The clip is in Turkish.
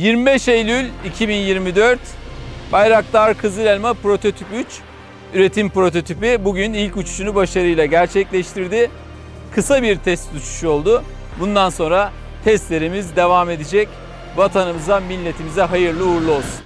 25 Eylül 2024 Bayraktar Kızıl Elma Prototip 3 üretim prototipi bugün ilk uçuşunu başarıyla gerçekleştirdi. Kısa bir test uçuşu oldu. Bundan sonra testlerimiz devam edecek. Vatanımıza, milletimize hayırlı uğurlu olsun.